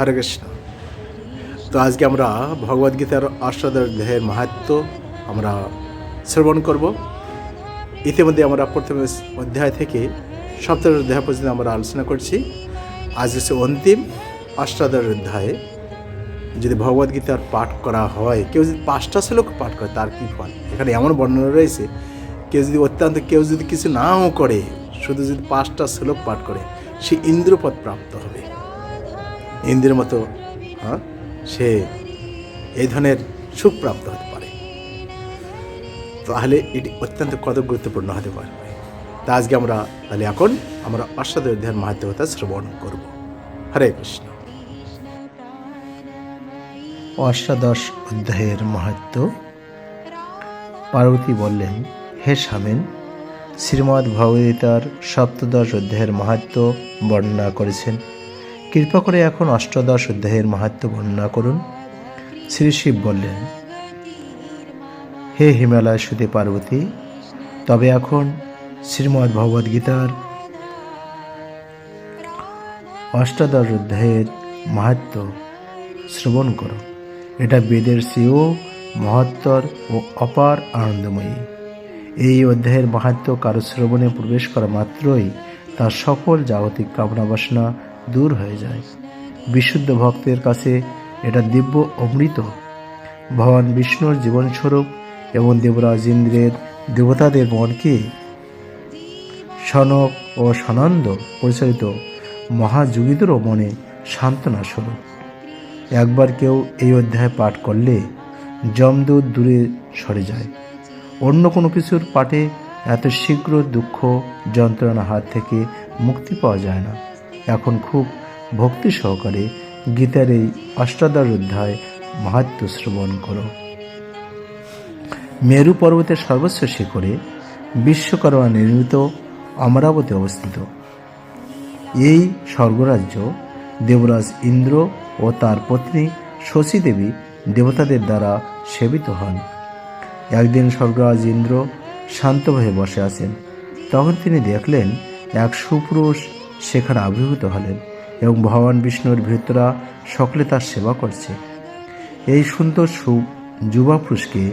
হরে কৃষ্ণ তো আজকে আমরা ভগবদ্গীতার অষ্টাদশ অধ্যায়ের মাহাত্ম আমরা শ্রবণ করব। ইতিমধ্যে আমরা প্রথম অধ্যায় থেকে সপ্তম অধ্যায় পর্যন্ত আমরা আলোচনা করছি। আজ হচ্ছে অন্তিম অষ্টাদশ অধ্যায়ে। যদি ভগবদ্গীতার পাঠ করা হয়, কেউ যদি পাঁচটা শ্লোক পাঠ করে, তার কী ফল? এখানে এমন বর্ণনা রয়েছে, কেউ যদি অত্যন্ত, কেউ যদি কিছু নাও করে, শুধু যদি পাঁচটা শ্লোক পাঠ করে, সে ইন্দ্রপদ প্রাপ্ত হবে। ইন্দ্রের মতো হ্যাঁ সে এই ধরনের সুখ প্রাপ্ত হতে পারে। তাহলে এটি অত্যন্ত কত গুরুত্বপূর্ণ হতে পারে। তা আজকে আমরা তাহলে এখন আমরা অষ্টাদশ অধ্যায়ের মাহাত্মকতা শ্রবণ করব। হরে কৃষ্ণ। অষ্টাদশ অধ্যায়ের মাহাত্ম পার্বতী বললেন, হে স্বামীন শ্রীমৎ ভগবদ্গীতার সপ্তদশ অধ্যায়ের মাহাত্ম বর্ণনা করেছেন। কৃপা করে এখন অষ্টাদশ অধ্যায়ের মাহাত্ম বর্ণনা করুন। শ্রী শিব বললেন, হে হিমালয় সুদে পার্বতী, তবে এখন শ্রীমদ্ ভগবদ্গীতার অষ্টাদশ অধ্যায়ের মাহাত্ম শ্রবণ করো। এটা বেদের চেয়েও মহত্তর ও অপার আনন্দময়ী। এই অধ্যায়ের মাহাত্ম কারও শ্রবণে প্রবেশ করা মাত্রই তার সকল জাগতিক কামনা বাসনা দূর হয়ে যায়। বিশুদ্ধ ভক্তের কাছে এটা দিব্য অমৃত। ভগবান বিষ্ণুর জীবনস্বরূপ এবং দেবরাজ ইন্দ্রের দেবতাদের মনকে সনক ও সনন্দ পরিচালিত মহাযুগীদেরও মনে সান্ত্বনা স্বরূপ। একবার কেউ এই অধ্যায় পাঠ করলে যমদূত দূরে সরে যায়। অন্য কোনো কিছুর পাঠে এত শীঘ্র দুঃখ যন্ত্রণা হাত থেকে মুক্তি পাওয়া যায় না। এখন খুব ভক্তি সহকারে গীতার এই অষ্টাদশ অধ্যায় মাহাত্ম শ্রবণ করো। মেরু পর্বতের সর্বোচ্চ শিখরে বিশ্বকর্মা নির্মিত অমরাবতী অবস্থিত। এই স্বর্গরাজ্য দেবরাজ ইন্দ্র ও তার পত্নী শশী দেবী দেবতাদের দ্বারা সেবিত হন। একদিন স্বর্গরাজ ইন্দ্র শান্তভাবে বসে আছেন। তখন তিনি দেখলেন এক সুপুরুষ সেখানে আবির্ভূত হলেন এবং ভগবান বিষ্ণুর ভৃতরা সকলে তার সেবা করছে। এই সুন্দর যুবা পুরুষকে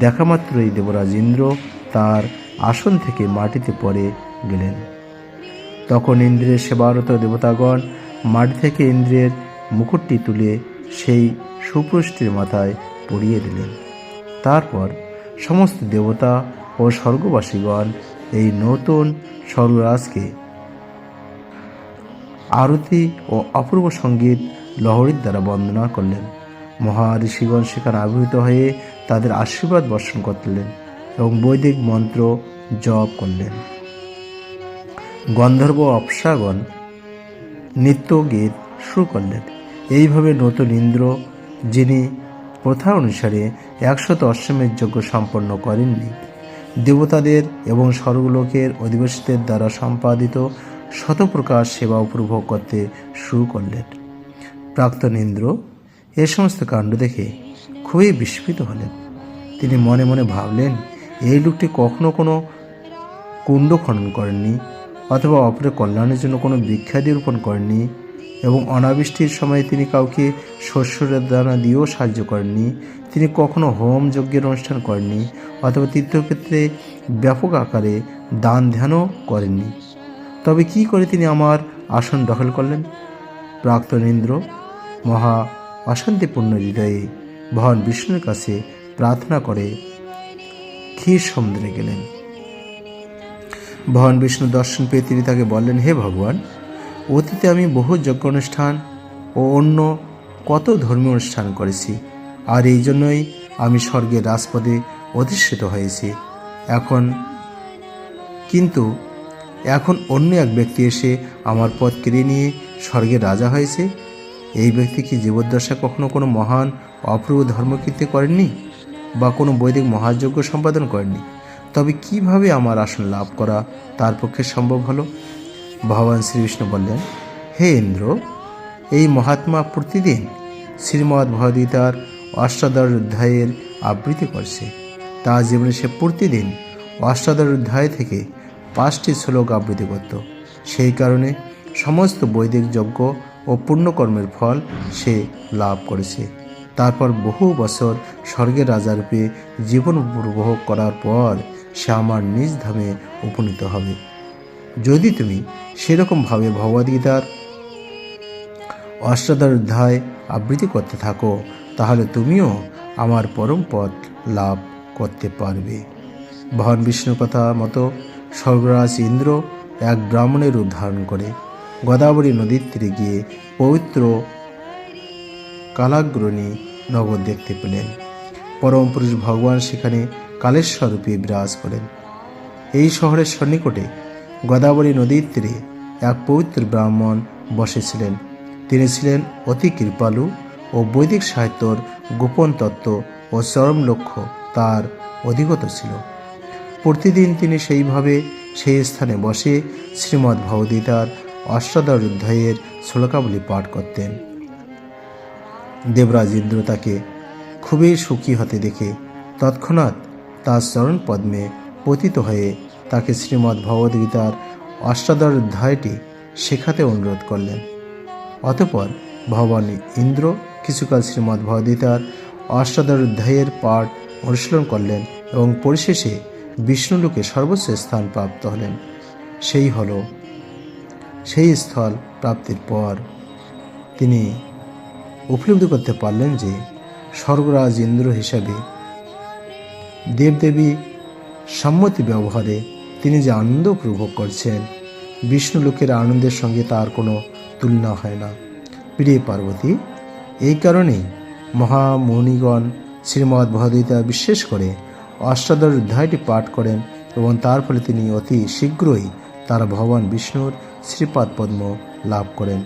দেখা মাত্রই দেবরাজ ইন্দ্র তার আসন থেকে মাটিতে পড়ে গেলেন। তখন ইন্দ্রের সেবারত দেবতাগণ মাটি থেকে ইন্দ্রের মুকুটটি তুলে সেই সুপুরুষটির মাথায় পরিয়ে দিলেন। তারপর সমস্ত দেবতা ও স্বর্গবাসীগণ এই নতুন স্বর্গরাজকে আরতি ও অপূর্ব সংগীত লহরীর দ্বারা বন্দনা করলেন। মহা ঋষিগণ সেখানে আবির্ভূত হয়ে তাদের আশীর্বাদ বর্ষণ করলেন এবং বৈদিক মন্ত্র জপ করলেন। গন্ধর্ব অপসাগণ নৃত্য গীত শুরু করলেন। এইভাবে নতুন ইন্দ্র, যিনি প্রথা অনুসারে একশত অশ্বমের যজ্ঞ সম্পন্ন করেননি, দেবতাদের এবং স্বর্গলোকের অধিবাসীদের দ্বারা সম্পাদিত শতপ্রকার সেবা উপভোগ করতে শুরু করলেন। প্রাক্তন ইন্দ্র এ সমস্ত কাণ্ড দেখে খুবই বিস্মিত হলেন। তিনি মনে মনে ভাবলেন, এই লোকটি কখনো কোনো কুণ্ড খনন করেননি অথবা অপরের কল্যাণের জন্য কোনো বিখ্যাতি রোপণ করেননি এবং অনাবৃষ্টির সময় তিনি কাউকে শস্যের দানা দিয়েও সাহায্য করেননি। তিনি কখনো হোম যজ্ঞের অনুষ্ঠান করেননি অথবা তীর্থক্ষেত্রে ব্যাপক আকারে দান ধ্যানও করেননি। তবে কি করে তিনি আমার আসন দখল করলেন? প্রাক্তন ইন্দ্র মহা অশান্তিপূর্ণ হৃদয়ে ভগবান বিষ্ণুর কাছে প্রার্থনা করে ক্ষীর সমুদ্রে গেলেন। ভগবান বিষ্ণু দর্শন পেয়ে তিনি তাকে বললেন, হে ভগবান, অতীতে আমি বহু যজ্ঞ অনুষ্ঠান ও অন্য কত ধর্মীয় অনুষ্ঠান করেছি, আর এই জন্যই আমি স্বর্গের রাজপদে অধিষ্ঠিত হয়েছি। এখন কিন্তু এখন অন্য এক ব্যক্তি এসে আমার পদ কেড়ে নিয়ে স্বর্গের রাজা হয়েছে। এই ব্যক্তি কি জীবদ্দশা কখনো কোনো মহান, অপূর্ব ধর্মকীর্তি করেননি? বা কোনো বৈদিক মহাযজ্ঞ সম্পাদন করেননি? তবে কীভাবে আমার আসন লাভ করা তার পক্ষে সম্ভব হলো? ভগবান শ্রীকৃষ্ণ বললেন, হে ইন্দ্র, এই মহাত্মা প্রতিদিন শ্রীমদ্ ভগবদ্গীতার অষ্টাদশ অধ্যায়ের আবৃত্তি করছে। তা জীবনে সে প্রতিদিন অষ্টাদশ অধ্যায় থেকে পাঁচটি শ্লোক আবৃত্তি করত সেই কারণে সমস্ত বৈদিক যজ্ঞ ও পুণ্যকর্মের ফল সে লাভ করেছে। তারপর বহু বছর স্বর্গের রাজারূপে জীবন উপভোগ করার পর সে আমার নিজ ধামে উপনীত হবে। যদি তুমি সেরকমভাবে ভগবদ্গীতার অষ্টাদশ অধ্যায় আবৃত্তি করতে থাকো, তাহলে তুমিও আমার পরম পথ লাভ করতে পারবে। ভগবান বিষ্ণুর কথা মতো স্বর্গরাজ ইন্দ্র এক ব্রাহ্মণের রূপ ধারণ করে গোদাবরী নদীর তীরে গিয়ে পবিত্র কালাগ্রণী নগর দেখতে পেলেন। পরম পুরুষ ভগবান সেখানে কালেশ্বরূপে বিরাজ করেন। এই শহরের সন্নিকটে গোদাবরী নদীর তীরে এক পবিত্র ব্রাহ্মণ বসেছিলেন। তিনি ছিলেন অতি কৃপালু ও বৈদিক সাহিত্যর গোপন তত্ত্ব ও চরম লক্ষ্য তার অধিগত ছিল। প্রতিদিন তিনি সেইভাবে সেই স্থানে বসে শ্রীমদ্ ভগবদ্গীতার অষ্টাদশ অধ্যায়ের শ্লোকাবলী পাঠ করতেন। দেবরাজ ইন্দ্র তাকে খুবই সুখী হতে দেখে তৎক্ষণাৎ তার চরণ পদ্মে পতিত হয়ে তাকে শ্রীমদ্ ভগবদ্গীতার অষ্টাদশ অধ্যায়টি শেখাতে অনুরোধ করলেন। অতঃপর ভগবান ইন্দ্র কিছুকাল শ্রীমদ্ ভগবদ্গীতার অষ্টাদশ অধ্যায়ের পাঠ অনুশীলন করলেন এবং পরিশেষে বিষ্ণুলোকে সর্বোচ্চ স্থান প্রাপ্ত হলেন। সেই হল, সেই স্থল প্রাপ্তির পর তিনি উপলব্ধি করতে পারলেন যে স্বর্গরাজ ইন্দ্র হিসাবে দেবদেবী সম্মতি ব্যবহারে তিনি যে আনন্দ উপভোগ করছেন বিষ্ণু লোকের আনন্দের সঙ্গে তার কোনো তুলনা হয় না। প্রিয় পার্বতী, এই কারণেই মহামণিগণ শ্রীমদ্ ভগবদ্গীতা বিশেষ করে অষ্টাদশ অধ্যায়টি পাঠ করেন এবং তার ফলে তিনি অতি শীঘ্রই তারা ভগবান বিষ্ণুর শ্রীপাদ পদ্ম লাভ করেন।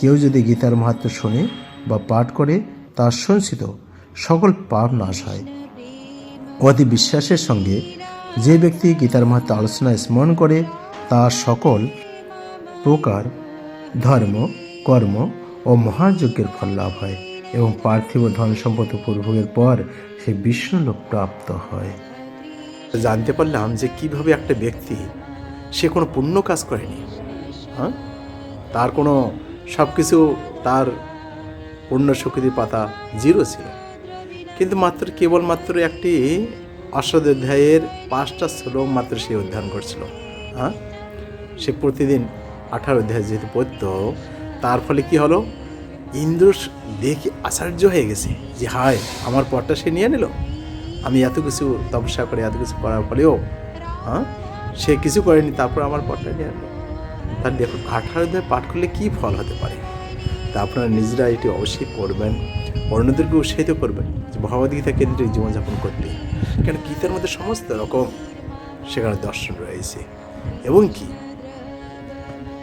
কেউ যদি গীতার মাহাত্ম শোনে বা পাঠ করে, তার সঞ্চিত সকল পাপ নাশ হয়। অতি বিশ্বাসের সঙ্গে যে ব্যক্তি গীতার মাহাত্ম আলোচনায় স্মরণ করে, তার সকল প্রকার ধর্ম, কর্ম ও মহাযজ্ঞের ফল লাভ হয়। এবং পার্থিব ধন সম্পদ উপভোগের পর সে বিষ্ণু লোক প্রাপ্ত হয়। জানতে পারলাম যে কীভাবে একটা ব্যক্তি সে কোনো পুণ্য কাজ করেনি। হ্যাঁ? তার কোনো সব কিছু তার পুণ্য সুকৃতির পাতা জিরো ছিল। কিন্তু মাত্র কেবলমাত্র একটি অষ্টাধ্যায়ের পাঁচটা শ্লোক মাত্র সে অধ্যয়ন করছিল। হ্যাঁ? সে প্রতিদিন আঠারো অধ্যায় যেহেতু পড়তো, তার ফলে কি হলো? ইন্দ্র দেখে আশ্চর্য হয়ে গেছে যে, হায়, আমার পথটা সে নিয়ে নিল? আমি এত কিছু তপস্যা করে, এত কিছু করার ফলেও হ্যাঁ সে কিছু করেনি, তারপর আমার পথটা নিয়ে আনলো তার দেখুন আঠারো অধ্যায় পাঠ করলে কী ফল হতে পারে? তা আপনারা নিজেরা এটি অবশ্যই করবেন। অন্যদেরকে উৎসাহিত করবেন যে, ভগবদ্গীতা কেন্দ্রিক জীবনযাপন করতে। কেন গীতার মধ্যে সমস্ত রকম সেখানে দর্শন রয়েছে। এবং কি?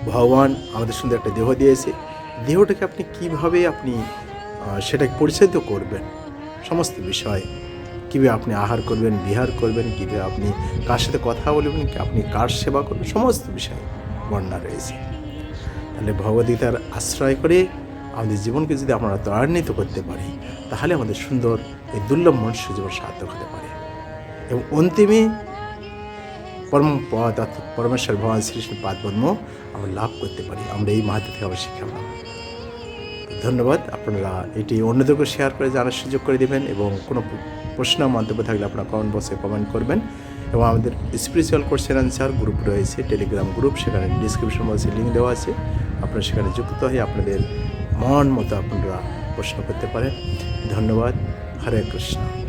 ভগবান আমাদের সুন্দর একটা দেহ দিয়েছে। দেহটাকে আপনি কীভাবে আপনি সেটাকে পরিচালিত করবেন? সমস্ত বিষয়। কীভাবে আপনি আহার করবেন, বিহার করবেন, কীভাবে আপনি কার সাথে কথা বলবেন, কি আপনি কার সেবা করবেন, সমস্ত বিষয় বর্ণনা রয়েছে। তাহলে ভগবদ্গীতার আশ্রয় করে আমাদের জীবনকে যদি আমরা ত্বরান্বিত করতে পারি, তাহলে আমাদের সুন্দর এই দুর্লভ মনুষ্য জীবন সার্থক হতে পারে। এবং অন্তিমে পরম পদ অর্থাৎ পরমেশ্বর ভগবান শ্রীকৃষ্ণ পাদপদ্ম আমরা লাভ করতে পারি। আমরা এই মাহাতে থেকে আমরা শিক্ষা পাব ধন্যবাদ। আপনারা এটি অন্যদেরকে শেয়ার করে জানার সুযোগ করে দেবেন এবং কোনো প্রশ্ন, মন্তব্য থাকলে আপনারা কমেন্ট বক্সে কমেন্ট করবেন এবং আমাদের স্পিরিচুয়াল কোশ্চেন অ্যান্সার গ্রুপ রয়েছে টেলিগ্রাম গ্রুপ সেখানে ডিসক্রিপশন বক্সে লিঙ্ক দেওয়া আছে। আপনারা সেখানে যুক্ত হয়ে আপনাদের মন মতো আপনারা প্রশ্ন করতে পারেন। ধন্যবাদ। হরে কৃষ্ণ।